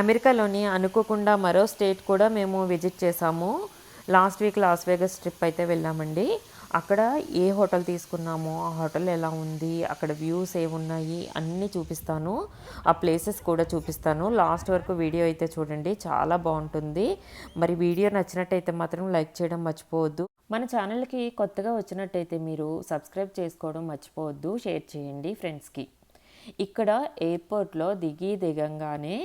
అమెరికాలోని అనుకోకుండా మరో స్టేట్ కూడా మేము విజిట్ చేసాము last week Las Vegas trip అయితే వెళ్ళామండి. అక్కడ ఏ హోటల్ తీసుకున్నామో ఆ హోటల్ ఎలా ఉంది అక్కడ వ్యూస్ ఏమున్నాయి అన్నీ చూపిస్తాను. ఆ ప్లేసెస్ కూడా చూపిస్తాను. లాస్ట్ వరకు వీడియో అయితే చూడండి చాలా బాగుంటుంది. మరి వీడియో నచ్చినట్టయితే మాత్రం లైక్ చేయడం మర్చిపోవద్దు. మన ఛానల్కి కొత్తగా వచ్చినట్టయితే మీరు సబ్స్క్రైబ్ చేసుకోవడం మర్చిపోవద్దు షేర్ చేయండి ఫ్రెండ్స్కి. ఇక్కడ ఎయిర్పోర్ట్లో దిగి దిగంగానే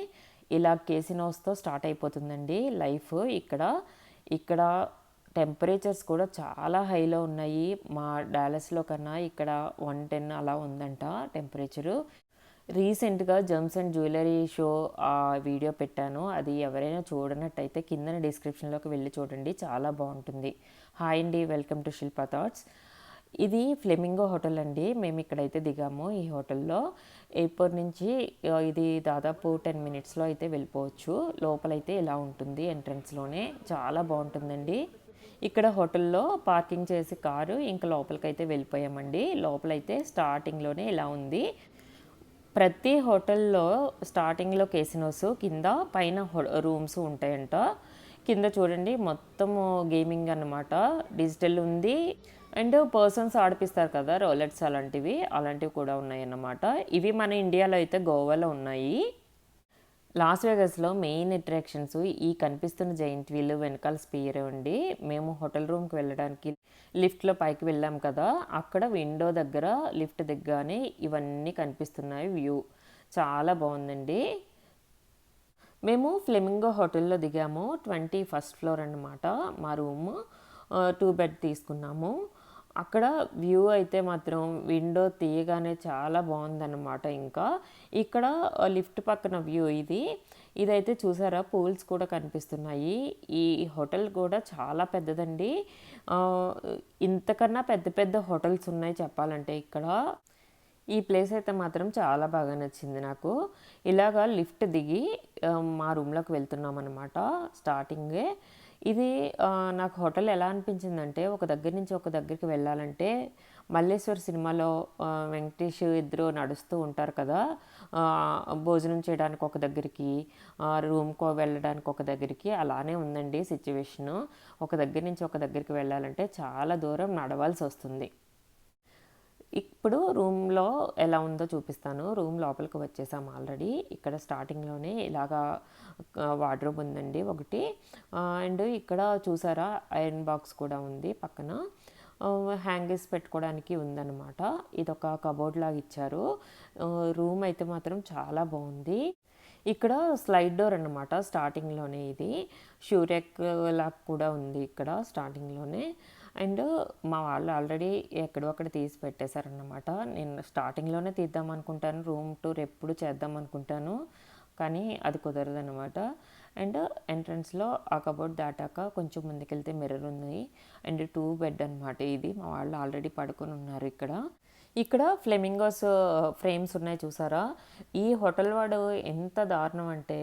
ఇలా కేసినోస్తో స్టార్ట్ అయిపోతుందండి లైఫ్. ఇక్కడ ఇక్కడ టెంపరేచర్స్ కూడా చాలా హైలో ఉన్నాయి. మా డాలస్లో కన్నా ఇక్కడ వన్ టెన్ అలా ఉందంట టెంపరేచరు. రీసెంట్గా జమ్స్ అండ్ జ్యువెలరీ షో ఆ వీడియో పెట్టాను. అది ఎవరైనా చూడనట్టయితే కింద డిస్క్రిప్షన్లోకి వెళ్ళి చూడండి. చాలా బాగుంటుంది. హాయ్ అండి వెల్కమ్ టు శిల్పా థాట్స్. ఇది ఫ్లెమింగో హోటల్ అండి. మేము ఇక్కడైతే దిగాము. ఈ హోటల్లో ఎయిర్పోర్ట్ నుంచి ఇది దాదాపు టెన్ మినిట్స్లో అయితే వెళ్ళిపోవచ్చు. లోపలైతే ఇలా ఉంటుంది ఎంట్రన్స్లోనే. చాలా బాగుంటుందండి. ఇక్కడ హోటల్లో పార్కింగ్ చేసి కారు ఇంకా లోపలికైతే వెళ్ళిపోయామండి. లోపలైతే స్టార్టింగ్లోనే ఇలా ఉంది. ప్రతి హోటల్లో స్టార్టింగ్లో కేసినోస్ కింద పైన హో- రూమ్స్ ఉంటాయంట. కింద చూడండి మొత్తము గేమింగ్ అన్నమాట. డిజిటల్ ఉంది. అండ్ పర్సన్స్ ఆడిపిస్తారు కదా రోలెట్స్ అలాంటివి అలాంటివి కూడా ఉన్నాయి అన్నమాట ఇవి మన ఇండియాలో అయితే గోవాలో ఉన్నాయి. లాస్ వేగస్లో మెయిన్ అట్రాక్షన్స్ ఈ కనిపిస్తున్న జైంట్ వీల్ వెనకాల స్పీరే ఉండి మేము హోటల్ రూమ్కి వెళ్ళడానికి లిఫ్ట్లో పైకి వెళ్ళాం కదా అక్కడ విండో దగ్గర లిఫ్ట్ దిగ్గానే ఇవన్నీ కనిపిస్తున్నాయి వ్యూ చాలా బాగుందండి. మేము ఫ్లెమింగో హోటల్లో దిగాము ట్వంటీ ఫస్ట్ ఫ్లోర్ అన్నమాట. మా రూమ్ టూ బెడ్ తీసుకున్నాము. అక్కడ వ్యూ అయితే మాత్రం విండో తీయగానే చాలా బాగుందన్నమాట ఇంకా. ఇక్కడ లిఫ్ట్ పక్కన వ్యూ ఇది. ఇదైతే చూసారా పూల్స్ కూడా కనిపిస్తున్నాయి. ఈ హోటల్ కూడా చాలా పెద్దదండి. ఇంతకన్నా పెద్ద పెద్ద హోటల్స్ ఉన్నాయి చెప్పాలంటే ఇక్కడ. ఈ ప్లేస్ అయితే మాత్రం చాలా బాగా నచ్చింది నాకు. ఇలాగా లిఫ్ట్ దిగి మా రూమ్లోకి వెళ్తున్నాం అనమాట స్టార్టింగే. ఇది నాకు హోటల్ ఎలా అనిపించిందంటే ఒక దగ్గర నుంచి ఒక దగ్గరికి వెళ్ళాలంటే మల్లేశ్వర్ సినిమాలో వెంకటేష్ ఇద్దరు నడుస్తూ ఉంటారు కదా భోజనం చేయడానికి ఒక దగ్గరికి రూమ్కో వెళ్ళడానికి ఒక దగ్గరికి అలానే ఉందండి సిచ్యువేషను ఒక దగ్గర నుంచి ఒక దగ్గరికి వెళ్ళాలంటే చాలా దూరం నడవాల్సి వస్తుంది. ఇప్పుడు రూమ్లో ఎలా ఉందో చూపిస్తాను. రూమ్ లోపలికి వచ్చేసాం ఆల్రెడీ. ఇక్కడ స్టార్టింగ్లోనే ఇలాగా వార్డ్రోబ్ ఉందండి ఒకటి. అండ్ ఇక్కడ చూసారా ఐరన్ బాక్స్ కూడా ఉంది పక్కన. హ్యాంగర్స్ పెట్టుకోవడానికి ఉందన్నమాట. ఇది ఒక కబోర్డ్ లాగా ఇచ్చారు. రూమ్ అయితే మాత్రం చాలా బాగుంది. ఇక్కడ స్లైడ్ డోర్ అన్నమాట స్టార్టింగ్లోనే ఇది. షూరెక్ లాగా కూడా ఉంది ఇక్కడ స్టార్టింగ్లోనే అండ్ మా వాళ్ళు ఆల్రెడీ ఎక్కడో అక్కడ తీసి పెట్టేశారన్నమాట. నేను స్టార్టింగ్లోనే తీద్దాం అనుకుంటాను రూమ్ టూర్ ఎప్పుడు చేద్దాం అనుకుంటాను కానీ అది కుదరదన్నమాట. అండ్ ఎంట్రన్స్లో ఆ కబోర్డ్ దాటాక కొంచెం ముందుకెళ్తే మిర్రర్ ఉంది. అండ్ టూ బెడ్ అనమాట ఇది. మా వాళ్ళు ఆల్రెడీ పడుకొని ఉన్నారు ఇక్కడ. ఇక్కడ ఫ్లెమింగోస్ uh, ఫ్రేమ్స్ ఉన్నాయి చూసారా? ఈ హోటల్ వాడు ఎంత దారుణం అంటే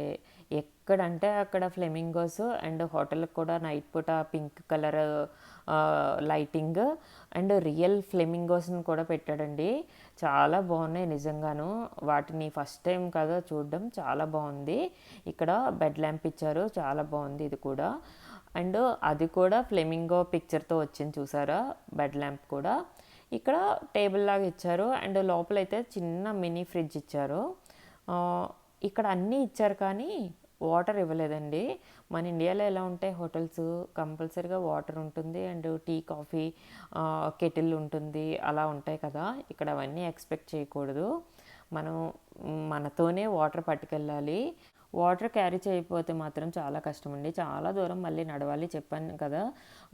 ఎక్కడంటే అక్కడ ఫ్లెమింగోస్ అండ్ హోటల్కి కూడా నైట్ పూట pink colour uh, lighting and real ఫ్లెమింగోస్ని కూడా పెట్టాడండి. చాలా బాగున్నాయి నిజంగాను. వాటిని ఫస్ట్ టైం కదా చూడడం చాలా బాగుంది. ఇక్కడ బెడ్ ల్యాంప్ ఇచ్చారు చాలా బాగుంది ఇది కూడా. అండ్ అది కూడా ఫ్లెమింగో పిక్చర్తో వచ్చింది చూసారా? బెడ్ ల్యాంప్ కూడా. ఇక్కడ టేబుల్ లాగా ఇచ్చారు. అండ్ లోపలైతే చిన్న మినీ ఫ్రిడ్జ్ ఇచ్చారు. ఇక్కడ అన్నీ ఇచ్చారు కానీ వాటర్ ఇవ్వలేదండి. మన ఇండియాలో ఎలా ఉంటాయి? హోటల్స్ కంపల్సరీగా వాటర్ ఉంటుంది. అండ్ టీ కాఫీ కెటిల్ ఉంటుంది. అలా ఉంటాయి కదా. ఇక్కడ అవన్నీ ఎక్స్పెక్ట్ చేయకూడదు. మనం మనతోనే వాటర్ పట్టుకెళ్ళాలి. వాటర్ క్యారీ చేయకపోతే మాత్రం చాలా కష్టం అండి చాలా దూరం మళ్ళీ నడవాలి చెప్పాను కదా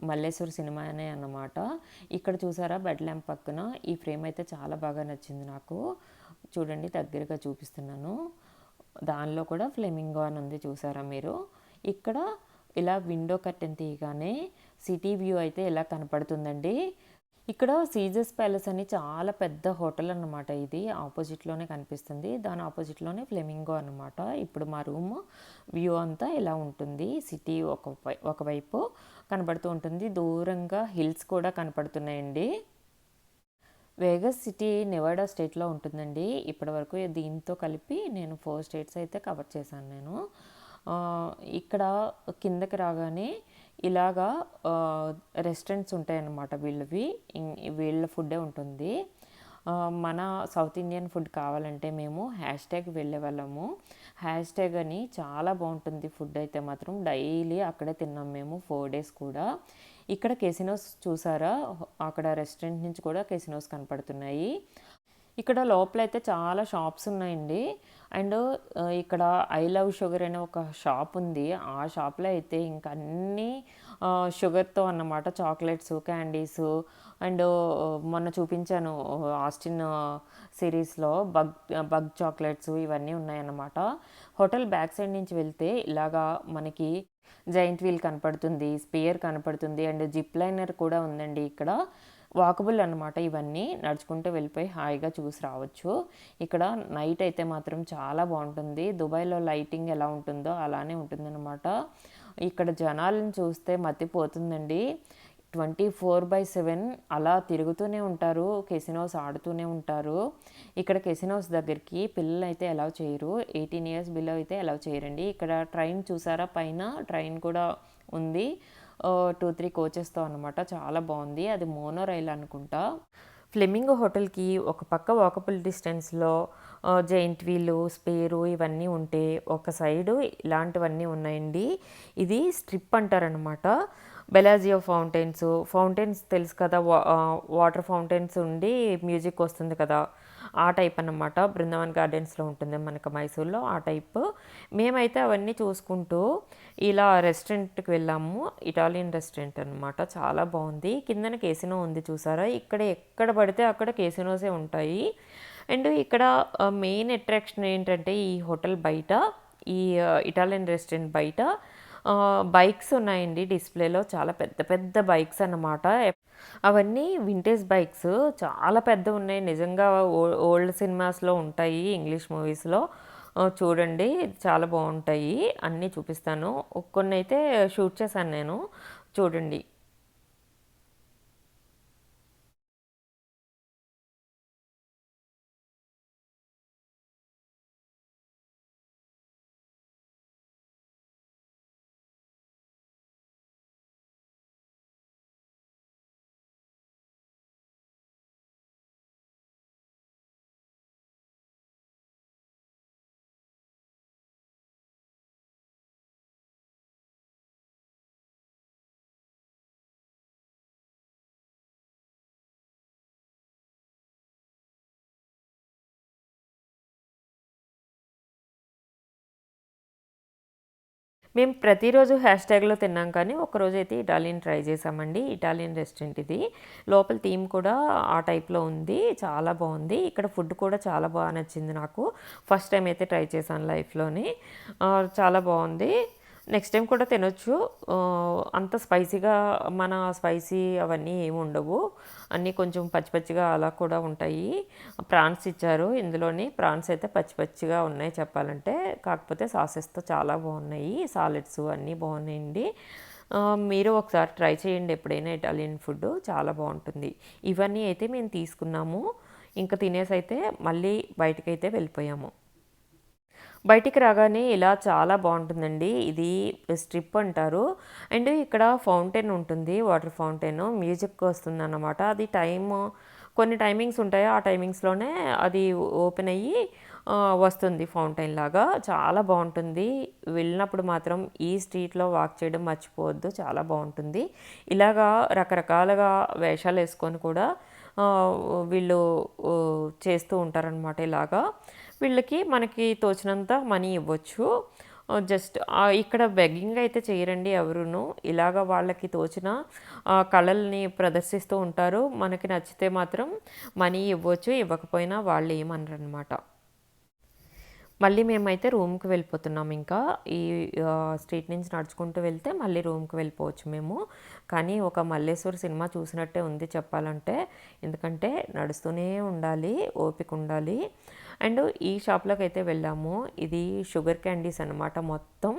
మల్లేశ్వర్ సినిమానే అన్నమాట. ఇక్కడ చూసారా బెడ్ ల్యాంప్ పక్కన? ఈ ఫ్రేమ్ అయితే చాలా బాగా నచ్చింది నాకు. చూడండి దగ్గరగా చూపిస్తున్నాను. దానిలో కూడా ఫ్లెమింగో అని ఉంది చూసారా మీరు? ఇక్కడ ఇలా విండో కర్టెన్ తీయగానే సిటీ వ్యూ అయితే ఇలా కనపడుతుందండి? ఇక్కడ సీజర్స్ ప్యాలెస్ అని చాలా పెద్ద హోటల్ అన్నమాట ఇది. ఆపోజిట్లోనే కనిపిస్తుంది. దాని ఆపోజిట్లోనే ఫ్లెమింగో అనమాట ఇప్పుడు మా రూమ్ వ్యూ అంతా ఇలా ఉంటుంది. సిటీ ఒక వై- ఒకవైపు కనబడుతూ ఉంటుంది. దూరంగా హిల్స్ కూడా కనపడుతున్నాయండి. వేగస్ సిటీ నెవాడా స్టేట్లో ఉంటుందండి. ఇప్పటివరకు దీంతో కలిపి నేను ఫోర్ స్టేట్స్ అయితే కవర్ చేశాను నేను. ఇక్కడ కిందకి రాగానే ఇలాగా రెస్టారెంట్స్ ఉంటాయన్నమాట వీళ్ళవి. వీళ్ళ ఫుడ్డే ఉంటుంది. మన సౌత్ ఇండియన్ ఫుడ్ కావాలంటే మేము హ్యాష్ ట్యాగ్ వెళ్ళే వాళ్ళము. హ్యాష్ ట్యాగ్ అని చాలా బాగుంటుంది ఫుడ్ అయితే మాత్రం. డైలీ అక్కడే తిన్నాం మేము ఫోర్ డేస్ కూడా. ఇక్కడ కెసినోస్ చూసారా? అక్కడ రెస్టారెంట్ నుంచి కూడా కెసినోస్ కనపడుతున్నాయి. ఇక్కడ లోపల అయితే చాలా షాప్స్ ఉన్నాయండి. అండ్ ఇక్కడ ఐ లవ్ షుగర్ అనే ఒక షాప్ ఉంది. ఆ షాప్లో అయితే ఇంకా అన్నీ షుగర్తో అన్నమాట. చాక్లెట్స్ క్యాండీస్ అండ్ మొన్న చూపించాను ఆస్టిన్ సిరీస్లో బగ్ బగ్ చాక్లెట్స్ ఇవన్నీ ఉన్నాయన్నమాట. హోటల్ బ్యాక్ సైడ్ నుంచి వెళ్తే ఇలాగా మనకి జైంట్ వీల్ కనపడుతుంది స్పియర్ కనపడుతుంది అండ్ జిప్ లైనర్ కూడా ఉందండి ఇక్కడ. వాకబుల్ అనమాట ఇవన్నీ. నడుచుకుంటూ వెళ్ళిపోయి హాయిగా చూసి రావచ్చు. ఇక్కడ నైట్ అయితే మాత్రం చాలా బాగుంటుంది. దుబాయ్లో లైటింగ్ ఎలా ఉంటుందో అలానే ఉంటుందన్నమాట. ఇక్కడ జనాలను చూస్తే మతిపోతుందండి. ట్వంటీ ఫోర్ బై సెవెన్ అలా తిరుగుతూనే ఉంటారు. కెసినోస్ ఆడుతూనే ఉంటారు. ఇక్కడ కెసినోస్ దగ్గరికి పిల్లలు అయితే అలౌ చేయరు. ఎయిటీన్ ఇయర్స్ బిలో అయితే అలౌ చేయరండి. ఇక్కడ ట్రైన్ చూసారా? పైన ట్రైన్ కూడా ఉంది. టూ త్రీ కోచెస్తో అనమాట చాలా బాగుంది. అది మోనో రైల్ అనుకుంటా. ఫ్లెమింగ్ హోటల్కి ఒక పక్క వాకబుల్ డిస్టెన్స్లో జైంట్ వీలు స్పేరు ఇవన్నీ ఉంటే ఒక సైడు ఇలాంటివన్నీ ఉన్నాయండి. ఇది స్ట్రిప్ అంటారనమాట బెలాజియో ఫౌంటైన్స్ ఫౌంటైన్స్ తెలుసు కదా వా వాటర్ ఫౌంటైన్స్ ఉండి మ్యూజిక్ వస్తుంది కదా. ఆ టైప్ అన్నమాట. బృందావన్ గార్డెన్స్లో ఉంటుంది మనకు మైసూర్లో ఆ టైప్. మేమైతే అవన్నీ చూసుకుంటూ ఇలా రెస్టారెంట్కి వెళ్ళాము. ఇటాలియన్ రెస్టారెంట్ అనమాట చాలా బాగుంది. కిందన కేసినో ఉంది చూసారా? ఇక్కడ ఎక్కడ పడితే అక్కడ కేసినోసే ఉంటాయి. అండ్ ఇక్కడ మెయిన్ అట్రాక్షన్ ఏంటంటే ఈ హోటల్ బయట ఈ ఇటాలియన్ రెస్టారెంట్ బయట బైక్స్ ఉన్నాయండి. డిస్ప్లేలో చాలా పెద్ద పెద్ద బైక్స్ అన్నమాట. అవన్నీ వింటేజ్ బైక్స్. చాలా పెద్ద ఉన్నాయి. నిజంగా ఓ- ఓల్డ్ సినిమాస్లో ఉంటాయి ఇంగ్లీష్ మూవీస్లో చూడండి. చాలా బాగుంటాయి. అన్నీ చూపిస్తాను. కొన్ని అయితే షూట్ చేశాను నేను. చూడండి. మేము ప్రతిరోజు హ్యాష్ ట్యాగ్లో తిన్నాం కానీ ఒకరోజు అయితే ఇటాలియన్ ట్రై చేసామండి. ఇటాలియన్ రెస్టారెంట్ ఇది. లోపల థీమ్ కూడా ఆ టైప్లో ఉంది. చాలా బాగుంది. ఇక్కడ ఫుడ్ కూడా చాలా బాగా నచ్చింది నాకు. ఫస్ట్ టైం అయితే ట్రై చేశాను లైఫ్లోని. చాలా బాగుంది. నెక్స్ట్ టైం కూడా తినొచ్చు. అంత స్పైసీగా మన స్పైసీ అవన్నీ ఏమి ఉండవు. అన్నీ కొంచెం పచ్చి పచ్చిగా అలా కూడా ఉంటాయి. ప్రాన్స్ ఇచ్చారు. ఇందులోని ప్రాన్స్ అయితే పచ్చి పచ్చిగా ఉన్నాయి చెప్పాలంటే. కాకపోతే సాసెస్తో చాలా బాగున్నాయి. సాలెడ్స్ అన్నీ బాగున్నాయండి. మీరు ఒకసారి ట్రై చేయండి ఎప్పుడైనా ఇటాలియన్ ఫుడ్ చాలా బాగుంటుంది. ఇవన్నీ అయితే మేము తీసుకున్నాము. ఇంకా తినేసి అయితే మళ్ళీ బయటకైతే వెళ్ళిపోయాము. బయటికి రాగానే ఇలా చాలా బాగుంటుందండి. ఇది స్ట్రిప్ అంటారు. అండ్ ఇక్కడ ఫౌంటైన్ ఉంటుంది వాటర్ ఫౌంటైన్. మ్యూజిక్ వస్తుంది అన్నమాట అది టైమ్ కొన్ని టైమింగ్స్ ఉంటాయి. ఆ టైమింగ్స్లోనే అది ఓపెన్ అయ్యి వస్తుంది ఫౌంటైన్ లాగా. చాలా బాగుంటుంది. వెళ్ళినప్పుడు మాత్రం ఈ స్ట్రీట్లో వాక్ చేయడం మర్చిపోవద్దు. చాలా బాగుంటుంది. ఇలాగా రకరకాలుగా వేషాలు వేసుకొని కూడా వీళ్ళు చేస్తూ ఉంటారనమాట ఇలాగా. వీళ్ళకి మనకి తోచినంత మనీ ఇవ్వచ్చు. జస్ట్ ఇక్కడ బెగ్గింగ్ అయితే చేయరండి ఎవరును. ఇలాగ వాళ్ళకి తోచిన కళల్ని ప్రదర్శిస్తూ ఉంటారు. మనకి నచ్చితే మాత్రం మనీ ఇవ్వచ్చు ఇవ్వకపోయినా వాళ్ళు ఏమనరు అనమాట మళ్ళీ మేమైతే రూమ్కి వెళ్ళిపోతున్నాం ఇంకా. ఈ స్ట్రీట్ నుంచి నడుచుకుంటూ వెళ్తే మళ్ళీ రూమ్కి వెళ్ళిపోవచ్చు మేము. కానీ ఒక మల్లేశ్వర్ సినిమా చూసినట్టే ఉంది చెప్పాలంటే. ఎందుకంటే నడుస్తూనే ఉండాలి ఓపిక ఉండాలి. అండ్ ఈ షాప్లోకి అయితే వెళ్ళాము. ఇది షుగర్ క్యాండీస్ అనమాట మొత్తం.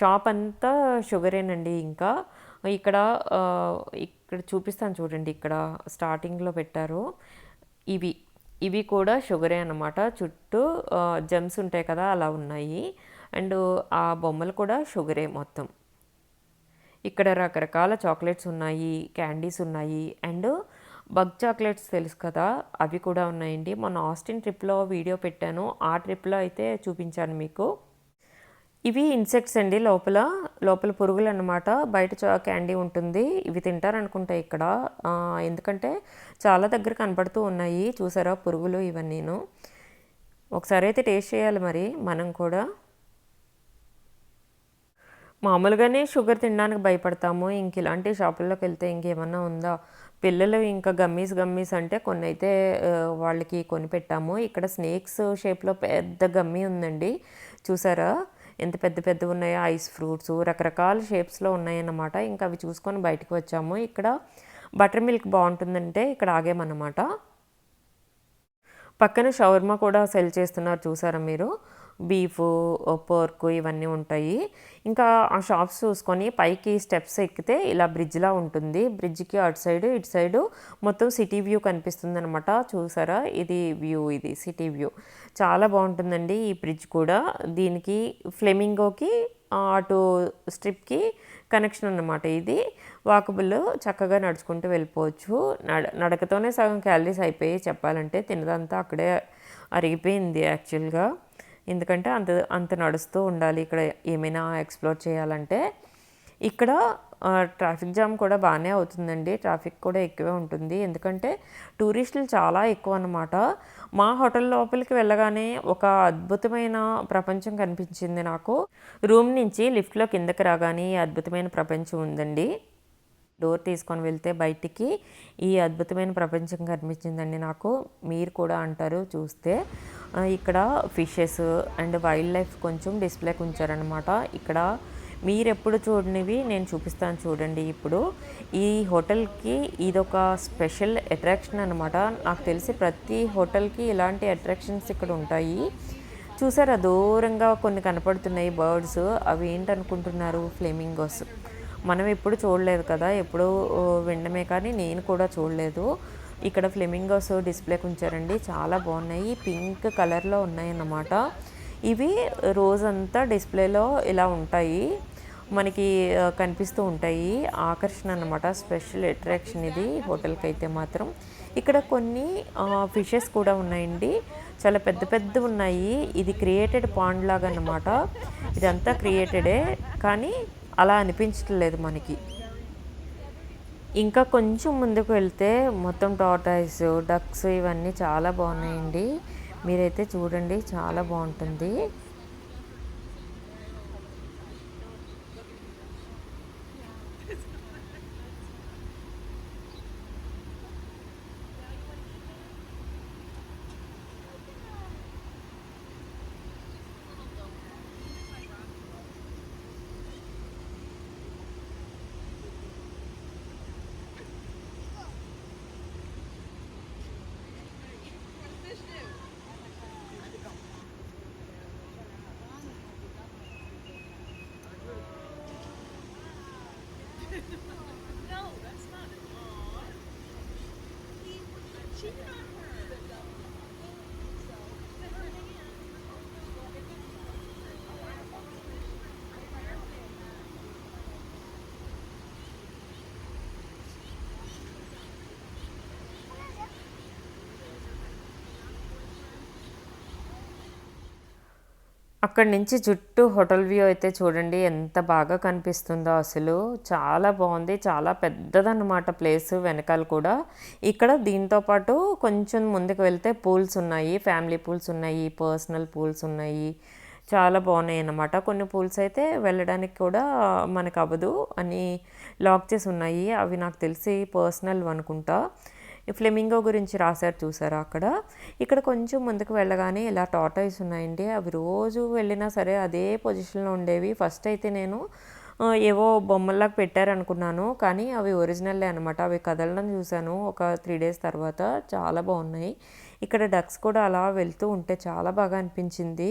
షాప్ అంతా షుగరేనండి ఇంకా. ఇక్కడ ఇక్కడ చూపిస్తాను చూడండి. ఇక్కడ స్టార్టింగ్లో పెట్టారు. ఇవి ఇవి కూడా షుగరే అనమాట చుట్టూ జెమ్స్ ఉంటాయి కదా అలా ఉన్నాయి. అండ్ ఆ బొమ్మలు కూడా షుగరే మొత్తం. ఇక్కడ రకరకాల చాక్లెట్స్ ఉన్నాయి క్యాండీస్ ఉన్నాయి. అండ్ బగ్ చాక్లెట్స్ తెలుసు కదా అవి కూడా ఉన్నాయండి. మొన్న ఆస్టిన్ ట్రిప్లో వీడియో పెట్టాను. ఆ ట్రిప్లో అయితే చూపించాను మీకు. ఇవి ఇన్సెక్ట్స్ అండి లోపల. లోపల పురుగులు అన్నమాట. బయట చా- క్యాండీ ఉంటుంది. ఇవి తింటారనుకుంటా ఇక్కడ. ఎందుకంటే చాలా దగ్గర కనబడుతూ ఉన్నాయి. చూసారా పురుగులు ఇవన్నీను. ఒకసారి అయితే టేస్ట్ చేయాలి మరి మనం కూడా. మామూలుగానే షుగర్ తినడానికి భయపడతాము. ఇంక ఇలాంటి షాపుల్లోకి వెళ్తే ఇంకేమన్నా ఉందా? పిల్లలు ఇంకా గమ్మీస్ గమ్మీస్ అంటే కొన్ని అయితే వాళ్ళకి కొని పెట్టాము. ఇక్కడ స్నేక్స్ షేప్లో పెద్ద గమ్మీ ఉందండి. చూసారా? ఎంత పెద్ద పెద్ద ఉన్నాయో ఐస్ ఫ్రూట్స్ రకరకాల షేప్స్లో ఉన్నాయన్నమాట. ఇంకా అవి చూసుకొని బయటకు వచ్చాము. ఇక్కడ బటర్ మిల్క్ బాగుంటుందంటే ఇక్కడ ఆగామన్నమాట. పక్కన షవర్మా కూడా సెల్ చేస్తున్నారు చూసారా మీరు? బీఫ్ పోర్కు ఇవన్నీ ఉంటాయి. ఇంకా ఆ షాప్స్ చూసుకొని పైకి స్టెప్స్ ఎక్కితే ఇలా బ్రిడ్జ్లా ఉంటుంది. బ్రిడ్జ్కి అటు సైడ్ ఇటు సైడు మొత్తం సిటీ వ్యూ కనిపిస్తుంది అనమాట చూసారా? ఇది వ్యూ ఇది సిటీ వ్యూ. చాలా బాగుంటుందండి ఈ బ్రిడ్జ్ కూడా. దీనికి ఫ్లెమింగోకి అటు స్ట్రిప్కి కనెక్షన్ అన్నమాట ఇది. వాకబుల్ చక్కగా నడుచుకుంటూ వెళ్ళిపోవచ్చు. నడ నడకతోనే సగం క్యాలరీస్ అయిపోయి చెప్పాలంటే. తినదంతా అక్కడే అరిగిపోయింది యాక్చువల్గా. ఎందుకంటే అంత అంత నడుస్తూ ఉండాలి. ఇక్కడ ఏమైనా ఎక్స్ప్లోర్ చేయాలంటే ఇక్కడ ట్రాఫిక్ జామ్ కూడా బాగానే అవుతుందండి. ట్రాఫిక్ కూడా ఎక్కువే ఉంటుంది. ఎందుకంటే టూరిస్టులు చాలా ఎక్కువ అన్నమాట. మా హోటల్ లోపలికి వెళ్ళగానే ఒక అద్భుతమైన ప్రపంచం కనిపించింది నాకు. రూమ్ నుంచి లిఫ్ట్లో కిందకి రాగానే అద్భుతమైన ప్రపంచం ఉందండి. డోర్ తీసుకొని వెళ్తే బయటికి ఈ అద్భుతమైన ప్రపంచం కనిపించిందండి నాకు. మీరు కూడా అంటారు చూస్తే. ఇక్కడ ఫిషెస్ అండ్ వైల్డ్ లైఫ్ కొంచెం డిస్ప్లేకి ఉంచారనమాట ఇక్కడ మీరు ఎప్పుడు చూడనివి నేను చూపిస్తాను చూడండి ఇప్పుడు. ఈ హోటల్కి ఇదొక స్పెషల్ అట్రాక్షన్ అనమాట నాకు తెలిసి ప్రతి హోటల్కి ఇలాంటి అట్రాక్షన్స్ ఇక్కడ ఉంటాయి. చూసారా దూరంగా కొన్ని కనపడుతున్నాయి బర్డ్స్. అవి ఏంటనుకుంటున్నారు? ఫ్లేమింగోస్. మనం ఎప్పుడు చూడలేదు కదా ఎప్పుడు వినడమే కానీ నేను కూడా చూడలేదు. ఇక్కడ ఫ్లెమింగోస్ డిస్ప్లేకి ఉంచారండి చాలా బాగున్నాయి పింక్ కలర్లో ఉన్నాయి అన్నమాట ఇవి రోజంతా డిస్ప్లేలో ఇలా ఉంటాయి మనకి కనిపిస్తూ ఉంటాయి. ఆకర్షణ అన్నమాట స్పెషల్ అట్రాక్షన్ ఇది హోటల్కి అయితే మాత్రం. ఇక్కడ కొన్ని ఫిషెస్ కూడా ఉన్నాయండి చాలా పెద్ద పెద్ద ఉన్నాయి. ఇది క్రియేటెడ్ పాండ్ లాగా అన్నమాట. ఇదంతా క్రియేటెడే కానీ అలా అనిపించట్లేదు మనకి. ఇంకా కొంచెం ముందుకు వెళ్తే మొత్తం టాటాయిస్ డక్స్ ఇవన్నీ చాలా బాగున్నాయండి. మీరైతే చూడండి చాలా బాగుంటుంది. She అక్కడి నుంచి చుట్టూ హోటల్ వ్యూ అయితే చూడండి ఎంత బాగా కనిపిస్తుందో అసలు. చాలా బాగుంది చాలా పెద్దదన్నమాట ప్లేస్ వెనకాల కూడా. ఇక్కడ దీంతో పాటు కొంచెం ముందుకు వెళ్తే పూల్స్ ఉన్నాయి ఫ్యామిలీ పూల్స్ ఉన్నాయి పర్సనల్ పూల్స్ ఉన్నాయి. చాలా బాగున్నాయి అన్నమాట. కొన్ని పూల్స్ అయితే వెళ్ళడానికి కూడా మనకు అవ్వదు అని లాక్ చేసి ఉన్నాయి. అవి నాకు తెలిసి పర్సనల్ అనుకుంటా. ఫ్లెమింగో గురించి రాశారు చూసారా అక్కడ? ఇక్కడ కొంచెం ముందుకు వెళ్ళగానే ఇలా టాటాయిస్ ఉన్నాయండి. అవి రోజు వెళ్ళినా సరే అదే పొజిషన్లో ఉండేవి. ఫస్ట్ అయితే నేను ఏవో బొమ్మల్లాగా పెట్టారనుకున్నాను. కానీ అవి ఒరిజినల్లే అనమాట అవి కదలడం చూశాను ఒక త్రీ డేస్ తర్వాత. చాలా బాగున్నాయి. ఇక్కడ డక్స్ కూడా అలా వెళ్తూ ఉంటే చాలా బాగా అనిపించింది.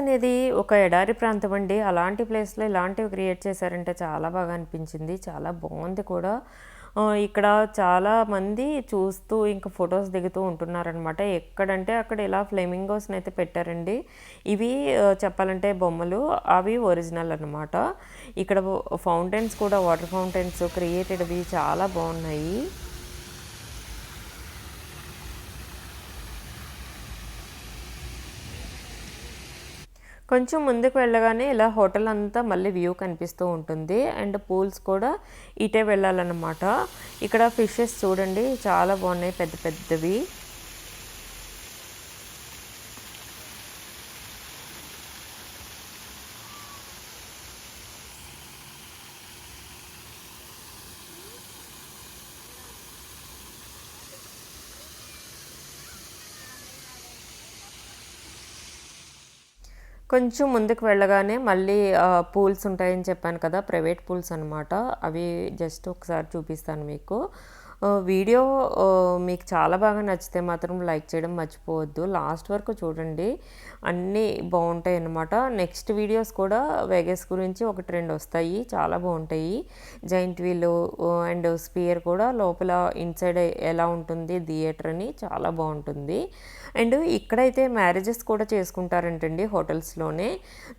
అనేది ఒక ఎడారి ప్రాంతం అండి. అలాంటి ప్లేస్లో ఇలాంటివి క్రియేట్ చేశారంటే చాలా బాగా అనిపించింది. చాలా బాగుంది కూడా. ఇక్కడ చాలా మంది చూస్తూ ఇంకా ఫొటోస్ దిగుతూ ఉంటున్నారనమాట. ఎక్కడంటే అక్కడ ఇలా ఫ్లెమింగోస్ని అయితే పెట్టారండి. ఇవి చెప్పాలంటే బొమ్మలు అవి ఒరిజినల్ అనమాట ఇక్కడ ఫౌంటైన్స్ కూడా వాటర్ ఫౌంటైన్స్ క్రియేటెడ్వి చాలా బాగున్నాయి. కొంచెం ముందుకు వెళ్ళగానే ఇలా హోటల్ అంతా మళ్ళీ వ్యూ కనిపిస్తూ ఉంటుంది. అండ్ పూల్స్ కూడా ఇటే వెళ్ళాలన్నమాట. ఇక్కడ ఫిషెస్ చూడండి చాలా బాగున్నాయి పెద్ద పెద్దవి. కొంచెం ముందుకు వెళ్ళగానే మళ్ళీ పూల్స్ ఉంటాయని చెప్పాను కదా ప్రైవేట్ పూల్స్ అనమాట అవి జస్ట్ ఒకసారి చూపిస్తాను మీకు. వీడియో మీకు చాలా బాగా నచ్చితే మాత్రం లైక్ చేయడం మర్చిపోవద్దు. లాస్ట్ వరకు చూడండి. అన్నీ బాగుంటాయి అన్నమాట. నెక్స్ట్ వీడియోస్ కూడా వెగస్ గురించి ఒకటి రెండు వస్తాయి. చాలా బాగుంటాయి. జైంట్ వీల్ అండ్ స్పియర్ కూడా లోపల ఇన్సైడ్ ఎలా ఉంటుంది? థియేటర్ అని చాలా బాగుంటుంది. అండ్ ఇక్కడైతే మ్యారేజెస్ కూడా చేసుకుంటారంటండి హోటల్స్లోనే.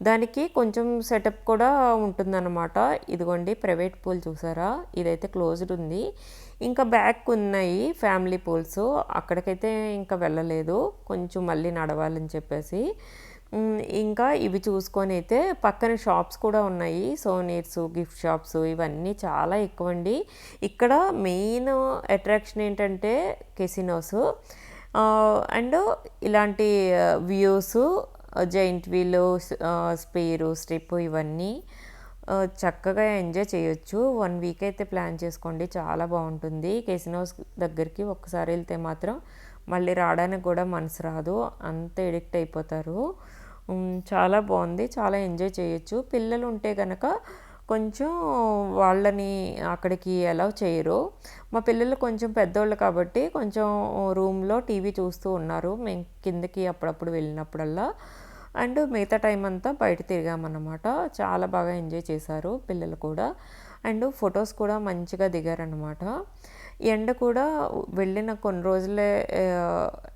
దానికి కొంచెం సెటప్ కూడా ఉంటుందన్నమాట. ఇదిగోండి ప్రైవేట్ పూల్ చూసారా? ఇదైతే క్లోజ్డ్ ఉంది. ఇంకా బ్యాక్ ఉన్నాయి ఫ్యామిలీ పూల్స్. అక్కడికైతే ఇంకా వెళ్ళలేదు. కొంచెం మళ్ళీ నడవాలని చెప్పేసి. ఇంకా ఇవి చూసుకొని అయితే పక్కన షాప్స్ కూడా ఉన్నాయి. సోనీర్స్ గిఫ్ట్ షాప్స్ ఇవన్నీ చాలా ఎక్కువ అండి ఇక్కడ మెయిన్ అట్రాక్షన్ ఏంటంటే కెసినోస్. అండ్ ఇలాంటి views giant wheel sphere strip ఇవన్నీ. చక్కగా ఎంజాయ్ చేయొచ్చు. వన్ వీక్ అయితే ప్లాన్ చేసుకోండి. చాలా బాగుంటుంది. కెసినోస్ దగ్గరికి ఒక్కసారి వెళ్తే మాత్రం మళ్ళీ రావడానికి కూడా మనసు రాదు. అంత ఎడిక్ట్ అయిపోతారు. చాలా బాగుంది. చాలా ఎంజాయ్ చేయొచ్చు. పిల్లలు ఉంటే కనుక కొంచెం వాళ్ళని అక్కడికి అలౌ చేయరు. మా పిల్లలు కొంచెం పెద్దోళ్ళు కాబట్టి కొంచెం రూమ్లో టీవీ చూస్తూ ఉన్నారు. మేము కిందకి అప్పుడప్పుడు వెళ్ళినప్పుడల్లా. అండ్ మిగతా టైం అంతా బయట తిరిగామన్నమాట. చాలా బాగా ఎంజాయ్ చేశారు పిల్లలు కూడా. అండ్ ఫొటోస్ కూడా మంచిగా దిగారనమాట ఎండ కూడా వెళ్ళిన కొన్ని రోజులే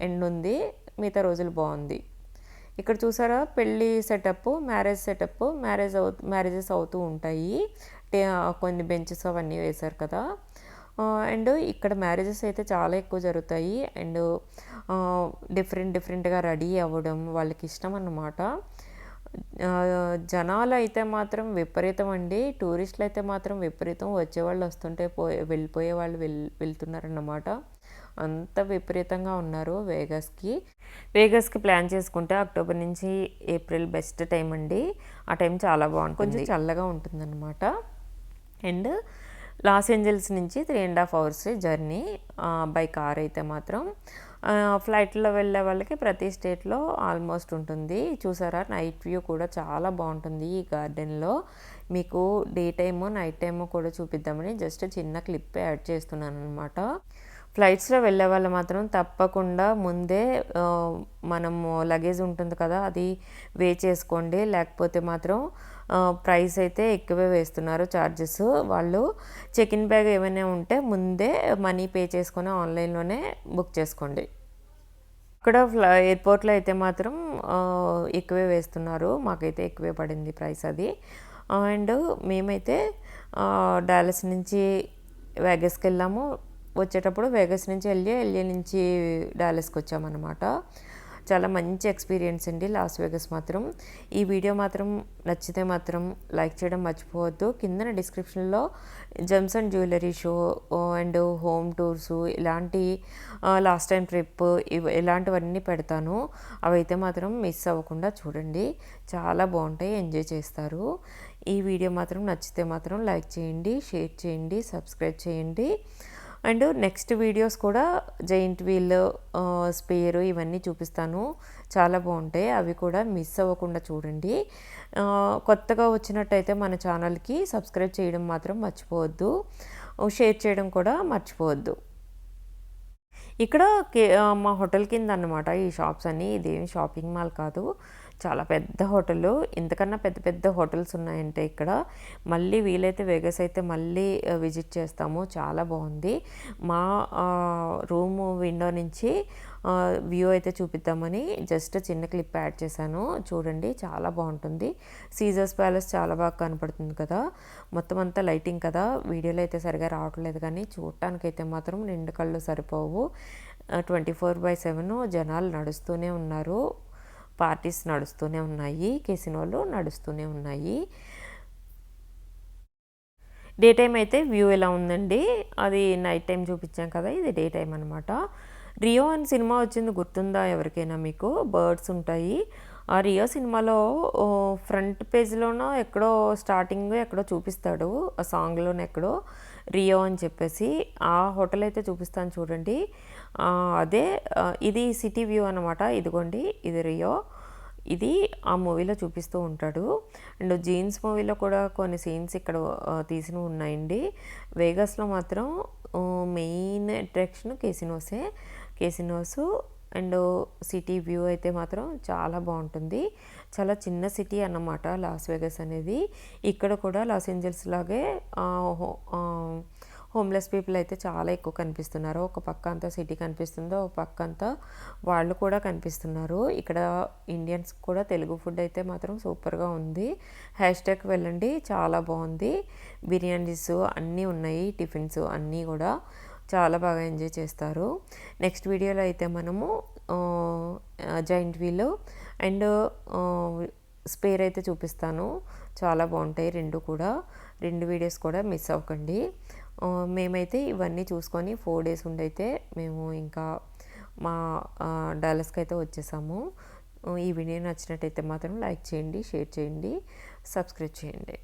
ఎండ్ ఎండ ఉంది. మిగతా రోజులు బాగుంది. ఇక్కడ చూసారా? పెళ్ళి సెటప్ మ్యారేజ్ సెటప్ మ్యారేజ్ అవు మ్యారేజెస్ అవుతూ ఉంటాయి. కొన్ని బెంచెస్ అవన్నీ వేశారు కదా. అండ్ ఇక్కడ మ్యారేజెస్ అయితే చాలా ఎక్కువ జరుగుతాయి. అండ్ డిఫరెంట్ డిఫరెంట్గా రెడీ అవ్వడం వాళ్ళకి ఇష్టం అన్నమాట. జనాలు అయితే మాత్రం విపరీతం అండి. టూరిస్టులు అయితే మాత్రం విపరీతం వచ్చేవాళ్ళు వస్తుంటే పోయే వెళ్ళిపోయే వాళ్ళు వెళ్ వెళ్తున్నారన్నమాట. అంత విపరీతంగా ఉన్నారు వేగస్కి. వేగస్కి ప్లాన్ చేసుకుంటే అక్టోబర్ నుంచి ఏప్రిల్ బెస్ట్ టైం అండి. ఆ టైం చాలా బాగుంటుంది. కొంచెం చల్లగా ఉంటుందన్నమాట. అండ్ లాస్ ఏంజల్స్ నుంచి three and half hours journey by car అయితే మాత్రం. ఫ్లైట్లో వెళ్ళే వాళ్ళకి ప్రతి స్టేట్లో ఆల్మోస్ట్ ఉంటుంది. చూసారా నైట్ వ్యూ కూడా చాలా బాగుంటుంది ఈ గార్డెన్లో మీకు డే టైము నైట్ టైము కూడా చూపిద్దామని జస్ట్ చిన్న క్లిప్ యాడ్ చేస్తున్నాను అనమాట ఫ్లైట్స్లో వెళ్ళే వాళ్ళు మాత్రం తప్పకుండా ముందే మనము లగేజ్ ఉంటుంది కదా అది వే చేసుకోండి. లేకపోతే మాత్రం ప్రైస్ అయితే ఎక్కువే వేస్తున్నారు ఛార్జెస్ వాళ్ళు చెక్ ఇన్ బ్యాగ్ ఏమైనా ఉంటే ముందే మనీ పే చేసుకొని ఆన్లైన్లోనే బుక్ చేసుకోండి. ఇక్కడ ఫ్లై ఎయిర్పోర్ట్లో అయితే మాత్రం ఎక్కువే వేస్తున్నారు. మాకైతే ఎక్కువే పడింది ప్రైస్ అది. అండ్ మేమైతే డాలస్ నుంచి వేగస్కి వెళ్ళాము. వచ్చేటప్పుడు వేగస్ నుంచి వెళ్ళి వెళ్ళి నుంచి డాలస్కి వచ్చామన్నమాట. చాలా మంచి ఎక్స్పీరియన్స్ అండి లాస్ వేగస్ మాత్రం. ఈ వీడియో మాత్రం నచ్చితే మాత్రం లైక్ చేయడం మర్చిపోవద్దు. కిందన డిస్క్రిప్షన్లో gems and jewellery show and home tours ఇలాంటి లాస్ట్ టైం ట్రిప్ ఇవి ఇలాంటివన్నీ పెడతాను. అవైతే మాత్రం మిస్ అవ్వకుండా చూడండి. చాలా బాగుంటాయి. ఎంజాయ్ చేస్తారు. ఈ వీడియో మాత్రం నచ్చితే మాత్రం లైక్ చేయండి షేర్ చేయండి సబ్స్క్రైబ్ చేయండి. అండ్ నెక్స్ట్ వీడియోస్ కూడా జైంట్ వీల్ స్పేర్ ఇవన్నీ చూపిస్తాను. చాలా బాగుంటాయి. అవి కూడా మిస్ అవ్వకుండా చూడండి. కొత్తగా వచ్చినట్టయితే మన ఛానల్కి సబ్స్క్రైబ్ చేయడం మాత్రం మర్చిపోవద్దు. షేర్ చేయడం కూడా మర్చిపోవద్దు. ఇక్కడ మా హోటల్ కింద అన్నమాట ఈ షాప్స్ అన్నీ. ఇదేమి షాపింగ్ మాల్ కాదు. చాలా పెద్ద హోటల్. ఇంతకన్నా పెద్ద పెద్ద హోటల్స్ ఉన్నాయంటే ఇక్కడ. మళ్ళీ వీలైతే వెగస్ అయితే మళ్ళీ విజిట్ చేస్తాము. చాలా బాగుంది. మా రూమ్ విండో నుంచి వ్యూ అయితే చూపిద్దామని జస్ట్ చిన్న క్లిప్ యాడ్ చేశాను. చూడండి చాలా బాగుంటుంది. సీజర్స్ ప్యాలెస్ చాలా బాగా కనపడుతుంది కదా. మొత్తం అంతా లైటింగ్ కదా. వీడియోలో అయితే సరిగా రావట్లేదు కానీ చూడటానికైతే మాత్రం రెండు కళ్ళు సరిపోవు. ట్వంటీ ఫోర్ బై సెవెన్ జనాలు నడుస్తూనే ఉన్నారు. పార్టీస్ నడుస్తూనే ఉన్నాయి కెసినోలు నడుస్తూనే ఉన్నాయి. డే టైం అయితే వ్యూ ఎలా ఉందండి? అది నైట్ టైం చూపించాం కదా ఇది డే టైం అనమాట రియో అని సినిమా వచ్చింది గుర్తుందా ఎవరికైనా మీకు? బర్డ్స్ ఉంటాయి. ఆ రియో సినిమాలో ఫ్రంట్ పేజ్లోనో ఎక్కడో స్టార్టింగ్ ఎక్కడో చూపిస్తాడు ఆ సాంగ్లోనే ఎక్కడో రియో అని చెప్పేసి. ఆ హోటల్ అయితే చూపిస్తాను చూడండి. అదే ఇది సిటీ వ్యూ అనమాట ఇదిగోండి ఇది రియో. ఇది ఆ మూవీలో చూపిస్తూ ఉంటాడు. అండ్ జీన్స్ మూవీలో కూడా కొన్ని సీన్స్ ఇక్కడ తీసినవి ఉన్నాయండి. వేగస్లో మాత్రం మెయిన్ అట్రాక్షన్ కేసినోసే. కేసినోస్ అండ్ సిటీ వ్యూ అయితే మాత్రం చాలా బాగుంటుంది. చాలా చిన్న సిటీ అన్నమాట లాస్ వేగస్ అనేది. ఇక్కడ కూడా లాస్ ఏంజల్స్ లాగే హోమ్లెస్ పీపుల్ అయితే చాలా ఎక్కువ కనిపిస్తున్నారు. ఒక పక్క అంతా సిటీ కనిపిస్తుందో ఒక పక్క అంతా వాళ్ళు కూడా కనిపిస్తున్నారు. ఇక్కడ ఇండియన్స్ కూడా తెలుగు ఫుడ్ అయితే మాత్రం సూపర్గా ఉంది. హ్యాష్ ట్యాగ్ వెళ్ళండి చాలా బాగుంది. బిర్యానీస్ అన్నీ ఉన్నాయి టిఫిన్స్ అన్నీ కూడా చాలా బాగా ఎంజాయ్ చేస్తారు. నెక్స్ట్ వీడియోలో అయితే మనము జాయింట్ వీల్ అండ్ స్పేర్ అయితే చూపిస్తాను. చాలా బాగుంటాయి రెండు కూడా. రెండు వీడియోస్ కూడా మిస్ అవ్వకండి. మేమైతే ఇవన్నీ చూసుకొని ఫోర్ డేస్ ఉండైతే మేము ఇంకా మా డాలస్కి అయితే వచ్చేసాము. ఈ వీడియో నచ్చినట్టయితే మాత్రం లైక్ చేయండి షేర్ చేయండి సబ్స్క్రైబ్ చేయండి.